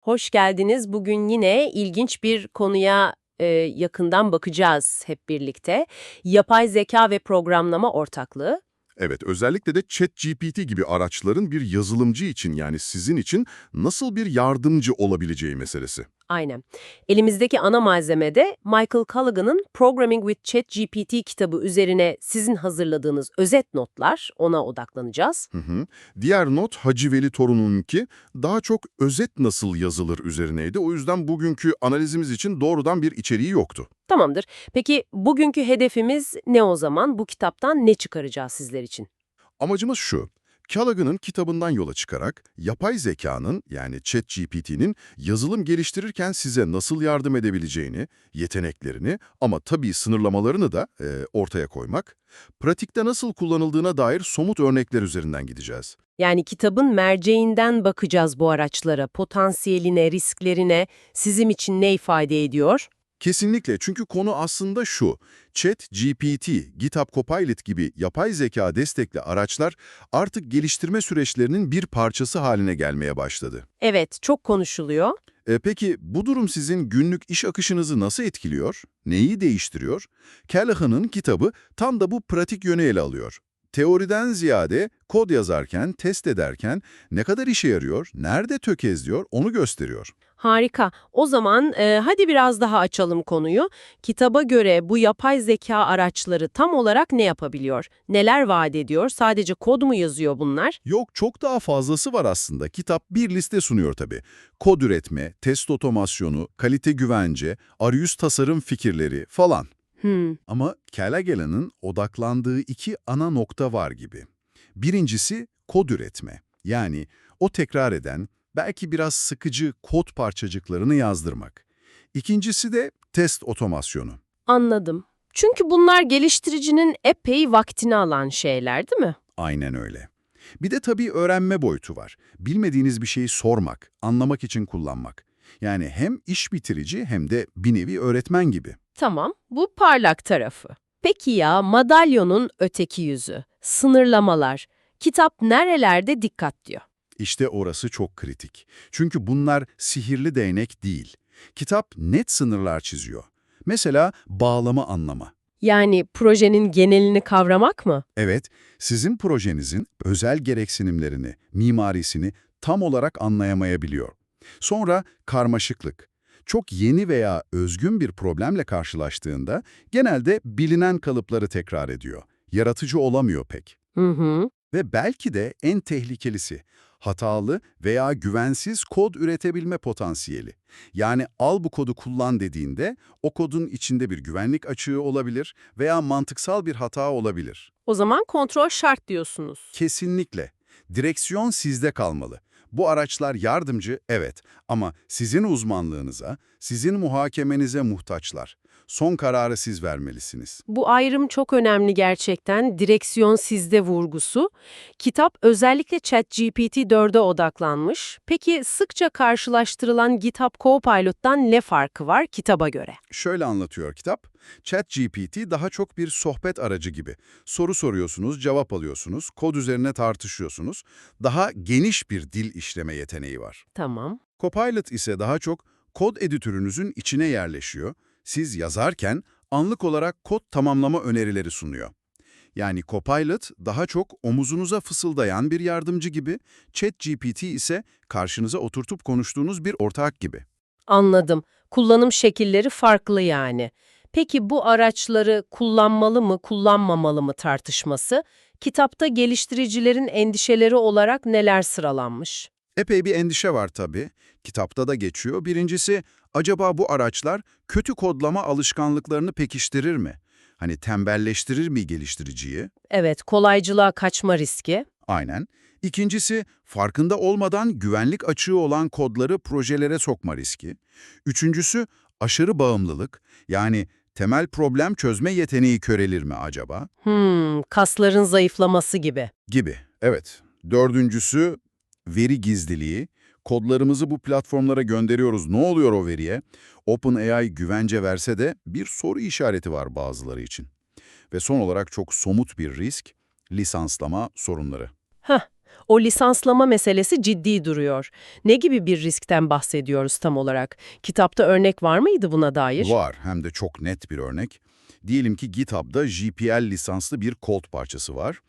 Hoş geldiniz. Bugün yine ilginç bir konuya e, yakından bakacağız hep birlikte. Yapay zeka ve programlama ortaklığı. Evet, özellikle de ChatGPT gibi araçların bir yazılımcı için yani sizin için nasıl bir yardımcı olabileceği meselesi. Aynen. Elimizdeki ana malzeme de Michael Callaghan'ın Programming with ChatGPT kitabı üzerine sizin hazırladığınız özet notlar. Ona odaklanacağız. Hı hı. Diğer not Hacı Veli Torun'unki daha çok özet nasıl yazılır üzerineydi. O yüzden bugünkü analizimiz için doğrudan bir içeriği yoktu. Tamamdır. Peki bugünkü hedefimiz ne o zaman? Bu kitaptan ne çıkaracağız sizler için? Amacımız şu. Callaghan'ın kitabından yola çıkarak yapay zekanın yani ChatGPT'nin yazılım geliştirirken size nasıl yardım edebileceğini, yeteneklerini ama tabii sınırlamalarını da e, ortaya koymak, pratikte nasıl kullanıldığına dair somut örnekler üzerinden gideceğiz. Yani kitabın merceğinden bakacağız bu araçlara, potansiyeline, risklerine, sizin için ne ifade ediyor? Kesinlikle çünkü konu aslında şu. ChatGPT, GitHub Copilot gibi yapay zeka destekli araçlar artık geliştirme süreçlerinin bir parçası haline gelmeye başladı. Evet, çok konuşuluyor. E, peki bu durum sizin günlük iş akışınızı nasıl etkiliyor? Neyi değiştiriyor? Callahan'ın kitabı tam da bu pratik yönü ele alıyor. Teoriden ziyade kod yazarken, test ederken ne kadar işe yarıyor, nerede tökezliyor onu gösteriyor. Harika. O zaman e, hadi biraz daha açalım konuyu. Kitaba göre bu yapay zeka araçları tam olarak ne yapabiliyor? Neler vaat ediyor? Sadece kod mu yazıyor bunlar? Yok çok daha fazlası var aslında. Kitap bir liste sunuyor tabii. Kod üretme, test otomasyonu, kalite güvence, arayüz tasarım fikirleri falan. Hmm, Ama Callaghan'ın odaklandığı iki ana nokta var gibi. Birincisi kod üretme. Yani o tekrar eden, belki biraz sıkıcı kod parçacıklarını yazdırmak. İkincisi de test otomasyonu. anladım. Çünkü bunlar geliştiricinin epey vaktini alan şeyler değil mi? Aynen öyle. Bir de tabii öğrenme boyutu var. Bilmediğiniz bir şeyi sormak, anlamak için kullanmak. Yani hem iş bitirici hem de bir nevi öğretmen gibi. Tamam, bu parlak tarafı. Peki ya madalyonun öteki yüzü, sınırlamalar. Kitap nerelerde dikkat diyor? İşte orası çok kritik. Çünkü bunlar sihirli değnek değil. Kitap net sınırlar çiziyor. Mesela bağlama anlama. Yani projenin genelini kavramak mı? Evet, sizin projenizin özel gereksinimlerini, mimarisini tam olarak anlayamayabiliyor. Sonra karmaşıklık. Çok yeni veya özgün bir problemle karşılaştığında genelde bilinen kalıpları tekrar ediyor. Yaratıcı olamıyor pek. Hı hı. Ve belki de en tehlikelisi, hatalı veya güvensiz kod üretebilme potansiyeli. Yani al bu kodu kullan dediğinde o kodun içinde bir güvenlik açığı olabilir veya mantıksal bir hata olabilir. O zaman kontrol şart diyorsunuz. Kesinlikle. Direksiyon sizde kalmalı. Bu araçlar yardımcı, evet ama sizin uzmanlığınıza, sizin muhakemenize muhtaçlar. Son kararı siz vermelisiniz. Bu ayrım çok önemli gerçekten. Direksiyon sizde vurgusu. Kitap özellikle ChatGPT 4'e odaklanmış. Peki sıkça karşılaştırılan GitHub Copilot'tan ne farkı var kitaba göre? Şöyle anlatıyor kitap. ChatGPT daha çok bir sohbet aracı gibi. Soru soruyorsunuz, cevap alıyorsunuz, kod üzerine tartışıyorsunuz. Daha geniş bir dil işleme yeteneği var. Tamam. Copilot ise daha çok kod editörünüzün içine yerleşiyor. Siz yazarken anlık olarak kod tamamlama önerileri sunuyor. Yani Copilot daha çok omuzunuza fısıldayan bir yardımcı gibi, ChatGPT ise karşınıza oturtup konuştuğunuz bir ortak gibi. Anladım. Kullanım şekilleri farklı yani. Peki bu araçları kullanmalı mı, kullanmamalı mı tartışması, kitapta geliştiricilerin endişeleri olarak neler sıralanmış? Epey bir endişe var tabii. Kitapta da geçiyor. Birincisi, acaba bu araçlar kötü kodlama alışkanlıklarını pekiştirir mi? Hani tembelleştirir mi geliştiriciyi? Evet, kolaycılığa kaçma riski. Aynen. İkincisi, farkında olmadan güvenlik açığı olan kodları projelere sokma riski. Üçüncüsü, aşırı bağımlılık. Yani temel problem çözme yeteneği körelir mi acaba? Hmm, kasların zayıflaması gibi. Gibi. Evet. Dördüncüsü, veri gizliliği. Kodlarımızı bu platformlara gönderiyoruz. Ne oluyor o veriye? OpenAI güvence verse de bir soru işareti var bazıları için. Ve son olarak çok somut bir risk, lisanslama sorunları. Heh, o lisanslama meselesi ciddi duruyor. Ne gibi bir riskten bahsediyoruz tam olarak? Kitapta örnek var mıydı buna dair? Var hem de çok net bir örnek. Diyelim ki GitHub'da GPL lisanslı bir kod parçası var.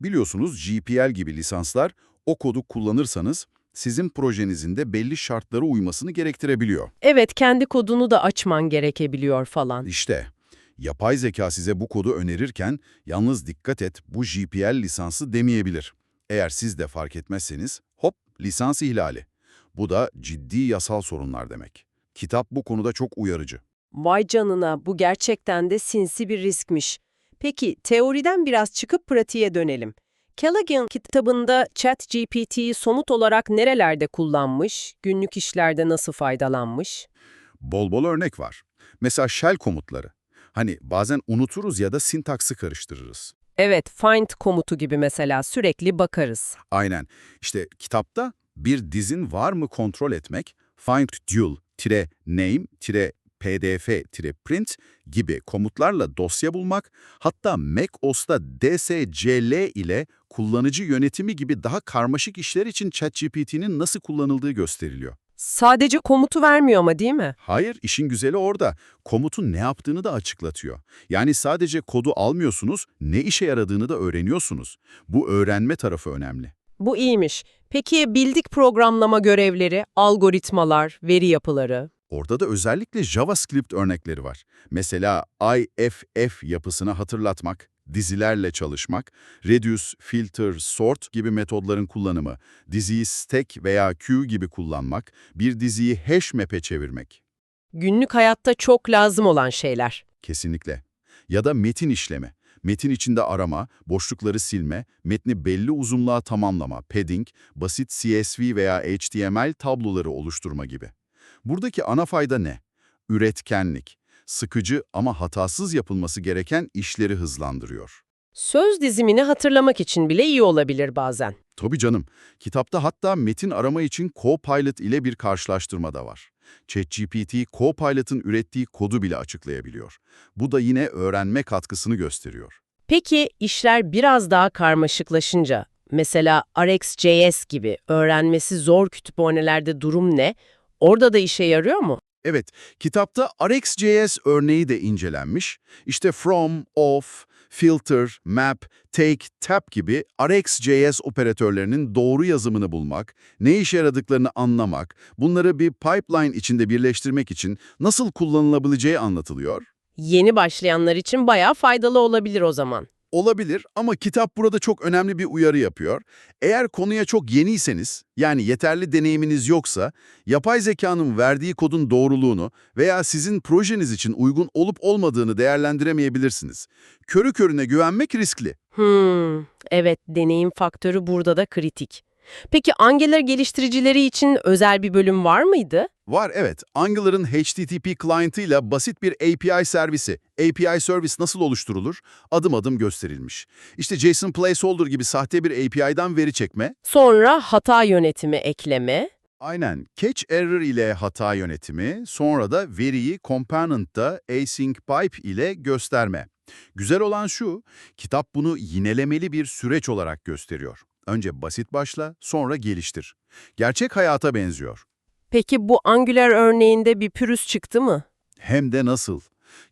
Biliyorsunuz GPL gibi lisanslar o kodu kullanırsanız sizin projenizin de belli şartlara uymasını gerektirebiliyor. Evet, kendi kodunu da açman gerekebiliyor falan. İşte yapay zeka size bu kodu önerirken yalnız dikkat et bu GPL lisansı demeyebilir. Eğer siz de fark etmezseniz hop lisans ihlali. Bu da ciddi yasal sorunlar demek. Kitap bu konuda çok uyarıcı. Vay canına, bu gerçekten de sinsi bir riskmiş. Peki, teoriden biraz çıkıp pratiğe dönelim. Callaghan kitabında ChatGPT'yi somut olarak nerelerde kullanmış, günlük işlerde nasıl faydalanmış? Bol bol örnek var. Mesela shell komutları. Hani bazen unuturuz ya da sintaksı karıştırırız. Evet, find komutu gibi mesela sürekli bakarız. Aynen. İşte kitapta bir dizin var mı kontrol etmek, find dual, tire name, tire pdf, tire print gibi komutlarla dosya bulmak, hatta macOS'ta dscl ile kullanıcı yönetimi gibi daha karmaşık işler için ChatGPT'nin nasıl kullanıldığı gösteriliyor. Sadece komutu vermiyor ama değil mi? Hayır, işin güzeli orada. Komutun ne yaptığını da açıklatıyor. Yani sadece kodu almıyorsunuz, ne işe yaradığını da öğreniyorsunuz. Bu öğrenme tarafı önemli. Bu iyiymiş. Peki bildik programlama görevleri, algoritmalar, veri yapıları? Orada da özellikle JavaScript örnekleri var. Mesela IFF yapısını hatırlatmak, dizilerle çalışmak, reduce, filter, sort gibi metodların kullanımı, diziyi stack veya queue gibi kullanmak, bir diziyi hash map'e çevirmek. Günlük hayatta çok lazım olan şeyler. Kesinlikle. Ya da metin işleme. Metin içinde arama, boşlukları silme, metni belli uzunluğa tamamlama, padding, basit CSV veya HTML tabloları oluşturma gibi. Buradaki ana fayda ne? Üretkenlik. Sıkıcı ama hatasız yapılması gereken işleri hızlandırıyor. Söz dizimini hatırlamak için bile iyi olabilir bazen. Tabii canım. Kitapta hatta metin arama için Copilot ile bir karşılaştırma da var. ChatGPT, Copilot'ın ürettiği kodu bile açıklayabiliyor. Bu da yine öğrenme katkısını gösteriyor. Peki işler biraz daha karmaşıklaşınca, mesela RxJS gibi öğrenmesi zor kütüphanelerde durum ne? Orada da işe yarıyor mu? Evet, kitapta RxJS örneği de incelenmiş. İşte from, of, filter, map, take, tap gibi RxJS operatörlerinin doğru yazımını bulmak, ne işe yaradıklarını anlamak, bunları bir pipeline içinde birleştirmek için nasıl kullanılabileceği anlatılıyor. Yeni başlayanlar için bayağı faydalı olabilir o zaman. Olabilir ama kitap burada çok önemli bir uyarı yapıyor. Eğer konuya çok yeniyseniz, yani yeterli deneyiminiz yoksa, yapay zekanın verdiği kodun doğruluğunu veya sizin projeniz için uygun olup olmadığını değerlendiremeyebilirsiniz. Körü körüne güvenmek riskli. Hmm, evet deneyim faktörü burada da kritik. Peki Angular geliştiricileri için özel bir bölüm var mıydı? Var evet, Angular'ın HTTP client'ıyla basit bir API servisi, API service nasıl oluşturulur? Adım adım gösterilmiş. İşte JSON placeholder gibi sahte bir API'dan veri çekme, Sonra hata yönetimi ekleme. Aynen. Catch error ile hata yönetimi, sonra da veriyi component'ta async pipe ile gösterme. Güzel olan şu, kitap bunu yinelemeli bir süreç olarak gösteriyor. Önce basit başla, sonra geliştir. Gerçek hayata benziyor. Peki bu Angular örneğinde bir pürüz çıktı mı? Hem de nasıl?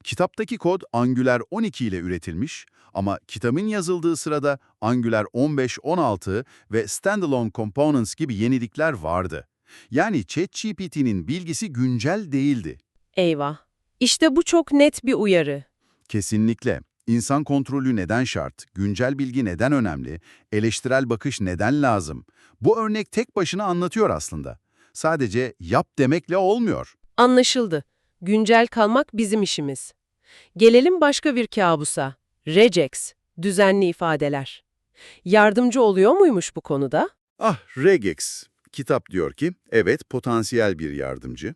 Kitaptaki kod Angular 12 ile üretilmiş ama kitabın yazıldığı sırada Angular 15-16 ve Standalone Components gibi yenilikler vardı. Yani ChatGPT'nin bilgisi güncel değildi. Eyvah. İşte bu çok net bir uyarı. Kesinlikle. İnsan kontrolü neden şart? Güncel bilgi neden önemli? Eleştirel bakış neden lazım? Bu örnek tek başına anlatıyor aslında. Sadece yap demekle olmuyor. Anlaşıldı. Güncel kalmak bizim işimiz. Gelelim başka bir kabusa. Regex, düzenli ifadeler. Yardımcı oluyor muymuş bu konuda? Ah, regex. Kitap diyor ki, evet potansiyel bir yardımcı.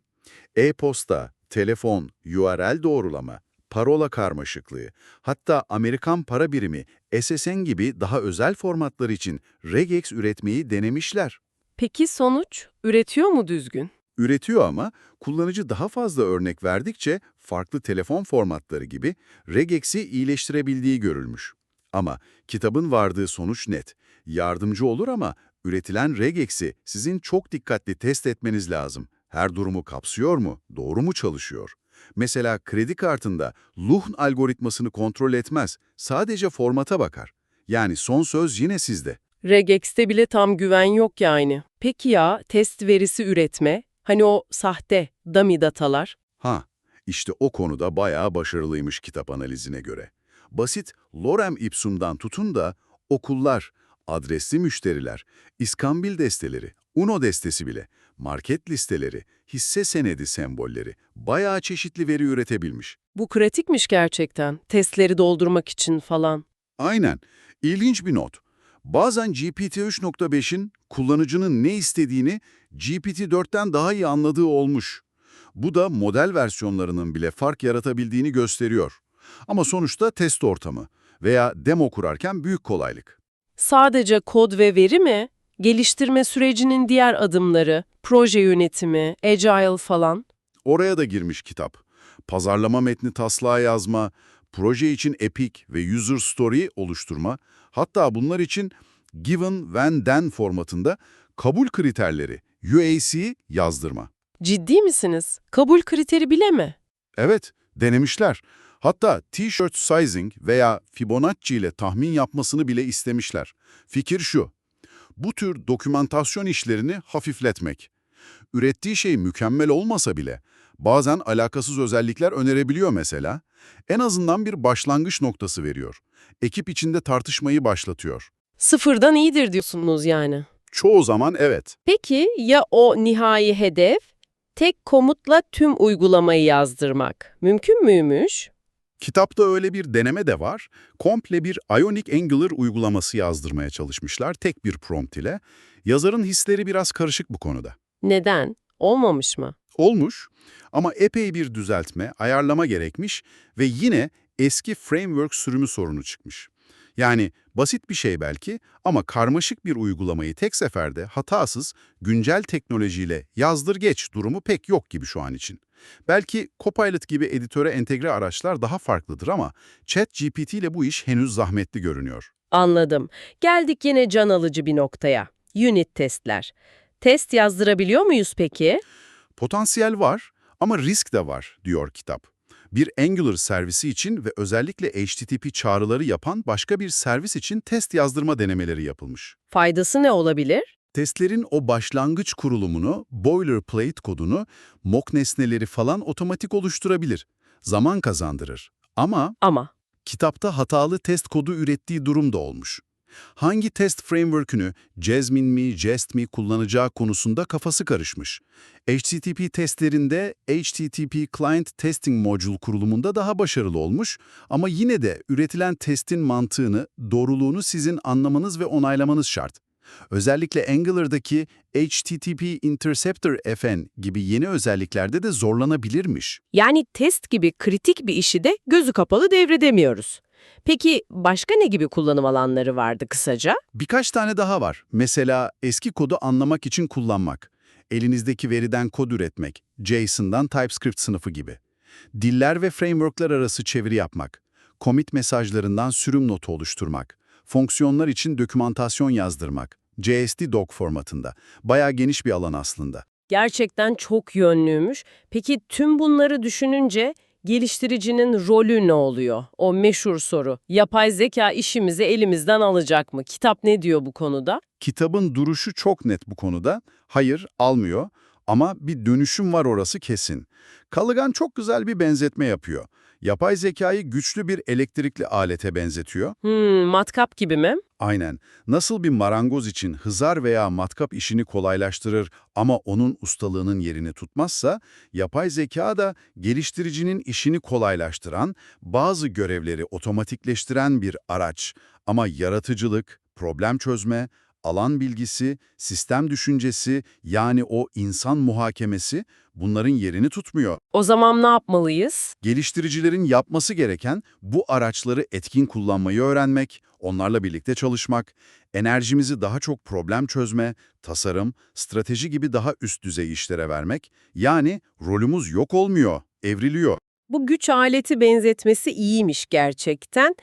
E-posta, telefon, URL doğrulama, parola karmaşıklığı, hatta Amerikan para birimi SSN gibi daha özel formatlar için regex üretmeyi denemişler. Peki sonuç? Üretiyor mu düzgün? Üretiyor ama kullanıcı daha fazla örnek verdikçe farklı telefon formatları gibi regex'i iyileştirebildiği görülmüş. Ama kitabın vardığı sonuç net. Yardımcı olur ama Üretilen regex'i sizin çok dikkatli test etmeniz lazım. Her durumu kapsıyor mu? Doğru mu çalışıyor? Mesela kredi kartında Luhn algoritmasını kontrol etmez. Sadece formata bakar. Yani son söz yine sizde. Regex'te bile tam güven yok yani. Peki ya test verisi üretme? Hani o sahte, dummy datalar? Ha, işte o konuda bayağı başarılıymış kitap analizine göre. Basit lorem ipsum'dan tutun da okullar, adresli müşteriler, iskambil desteleri, UNO destesi bile, market listeleri, hisse senedi sembolleri bayağı çeşitli veri üretebilmiş. Bu kritikmiş gerçekten. Testleri doldurmak için falan. Aynen. İlginç bir not. Bazen GPT-3.5'in kullanıcının ne istediğini GPT-4'ten daha iyi anladığı olmuş. Bu da model versiyonlarının bile fark yaratabildiğini gösteriyor. Ama sonuçta test ortamı veya demo kurarken büyük kolaylık. Sadece kod ve veri mi? Geliştirme sürecinin diğer adımları, proje yönetimi, agile falan. Oraya da girmiş kitap. Pazarlama metni taslağı yazma, proje için epic ve user story oluşturma, hatta bunlar için given, when, then formatında kabul kriterleri, UAC yazdırma. Ciddi misiniz? Kabul kriteri bile mi? Evet, denemişler. Hatta t-shirt sizing veya Fibonacci ile tahmin yapmasını bile istemişler. Fikir şu, bu tür dokümantasyon işlerini hafifletmek. Ürettiği şey mükemmel olmasa bile bazen alakasız özellikler önerebiliyor mesela. En azından bir başlangıç noktası veriyor. Ekip içinde tartışmayı başlatıyor. Sıfırdan iyidir diyorsunuz yani. Çoğu zaman evet. Peki ya o nihai hedef? Tek komutla tüm uygulamayı yazdırmak. Mümkün müymüş? Kitapta öyle bir deneme de var. Komple bir Ionic Angular uygulaması yazdırmaya çalışmışlar tek bir prompt ile. Yazarın hisleri biraz karışık bu konuda. Neden? Olmamış mı? Olmuş ama epey bir düzeltme, ayarlama gerekmiş ve yine eski framework sürümü sorunu çıkmış. Yani basit bir şey belki ama karmaşık bir uygulamayı tek seferde hatasız, güncel teknolojiyle yazdır geç durumu pek yok gibi şu an için. Belki Copilot gibi editöre entegre araçlar daha farklıdır ama ChatGPT ile bu iş henüz zahmetli görünüyor. Anladım. Geldik yine can alıcı bir noktaya. Unit testler. Test yazdırabiliyor muyuz peki? Potansiyel var ama risk de var, diyor kitap. Bir Angular servisi için ve özellikle HTTP çağrıları yapan başka bir servis için test yazdırma denemeleri yapılmış. Faydası ne olabilir? Testlerin o başlangıç kurulumunu, boilerplate kodunu, mock nesneleri falan otomatik oluşturabilir. Zaman kazandırır. Ama Ama kitapta hatalı test kodu ürettiği durum da olmuş. Hangi test framework'ünü Jasmine mi, Jest mi kullanacağı konusunda kafası karışmış. HTTP testlerinde HTTP Client Testing Module kurulumunda daha başarılı olmuş ama yine de üretilen testin mantığını, doğruluğunu sizin anlamanız ve onaylamanız şart. Özellikle Angular'daki HTTP Interceptor FN gibi yeni özelliklerde de zorlanabilirmiş. yani test gibi kritik bir işi de gözü kapalı devredemiyoruz. Peki başka ne gibi kullanım alanları vardı kısaca? Birkaç tane daha var. Mesela eski kodu anlamak için kullanmak. Elinizdeki veriden kod üretmek. JSON'dan TypeScript sınıfı gibi. Diller ve frameworkler arası çeviri yapmak. Commit mesajlarından sürüm notu oluşturmak. Fonksiyonlar için dokümantasyon yazdırmak. JSD doc formatında. Bayağı geniş bir alan aslında. Gerçekten çok yönlüymüş. Peki tüm bunları düşününce geliştiricinin rolü ne oluyor? O meşhur soru. Yapay zeka işimizi elimizden alacak mı? Kitap ne diyor bu konuda? Kitabın duruşu çok net bu konuda. Hayır, almıyor. Ama bir dönüşüm var orası kesin. Callaghan çok güzel bir benzetme yapıyor. Yapay zekayı güçlü bir elektrikli alete benzetiyor. Hmm, matkap gibi mi? Aynen. Nasıl bir marangoz için hızar veya matkap işini kolaylaştırır ama onun ustalığının yerini tutmazsa, yapay zeka da geliştiricinin işini kolaylaştıran, bazı görevleri otomatikleştiren bir araç. Ama yaratıcılık, problem çözme, alan bilgisi, sistem düşüncesi yani o insan muhakemesi bunların yerini tutmuyor. O zaman ne yapmalıyız? Geliştiricilerin yapması gereken bu araçları etkin kullanmayı öğrenmek, onlarla birlikte çalışmak, enerjimizi daha çok problem çözme, tasarım, strateji gibi daha üst düzey işlere vermek, yani rolümüz yok olmuyor, evriliyor. Bu güç aleti benzetmesi iyiymiş gerçekten.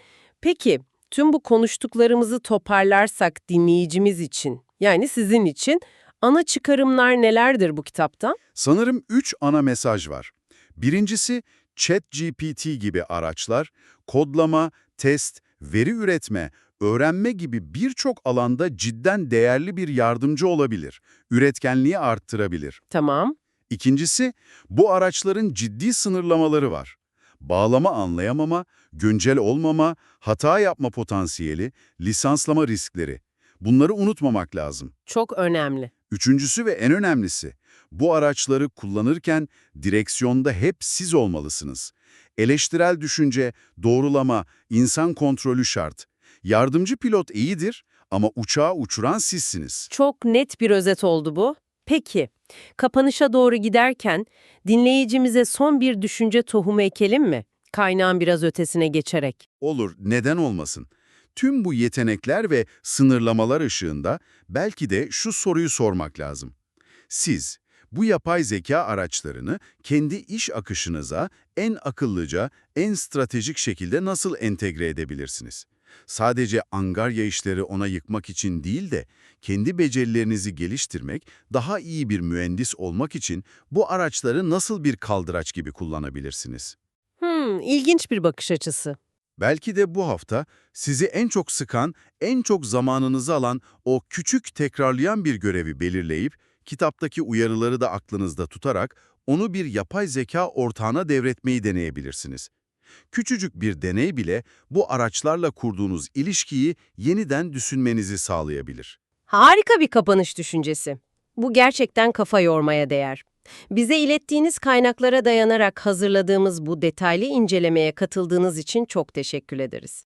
Peki, tüm bu konuştuklarımızı toparlarsak dinleyicimiz için Yani sizin için ana çıkarımlar nelerdir bu kitaptan? Sanırım üç ana mesaj var. Birincisi, ChatGPT gibi araçlar, kodlama, test, veri üretme, öğrenme gibi birçok alanda cidden değerli bir yardımcı olabilir. Üretkenliği arttırabilir. Tamam. İkincisi, bu araçların ciddi sınırlamaları var. Bağlama anlayamama, güncel olmama, hata yapma potansiyeli, lisanslama riskleri. Bunları unutmamak lazım. Çok önemli. Üçüncüsü ve en önemlisi, bu araçları kullanırken direksiyonda hep siz olmalısınız. Eleştirel düşünce, doğrulama, insan kontrolü şart. Yardımcı pilot iyidir ama uçağı uçuran sizsiniz. Çok net bir özet oldu bu. Peki, kapanışa doğru giderken dinleyicimize son bir düşünce tohumu ekelim mi? Kaynağın biraz ötesine geçerek. Olur, neden olmasın? Tüm bu yetenekler ve sınırlamalar ışığında belki de şu soruyu sormak lazım. Siz bu yapay zeka araçlarını kendi iş akışınıza en akıllıca, en stratejik şekilde nasıl entegre edebilirsiniz? Sadece angarya işleri ona yıkmak için değil de kendi becerilerinizi geliştirmek, daha iyi bir mühendis olmak için bu araçları nasıl bir kaldıraç gibi kullanabilirsiniz? Hmm, ilginç bir bakış açısı. Belki de bu hafta sizi en çok sıkan, en çok zamanınızı alan o küçük tekrarlayan bir görevi belirleyip, kitaptaki uyarıları da aklınızda tutarak onu bir yapay zeka ortağına devretmeyi deneyebilirsiniz. Küçücük bir deney bile bu araçlarla kurduğunuz ilişkiyi yeniden düşünmenizi sağlayabilir. Harika bir kapanış düşüncesi. Bu gerçekten kafa yormaya değer. Bize ilettiğiniz kaynaklara dayanarak hazırladığımız bu detaylı incelemeye katıldığınız için çok teşekkür ederiz.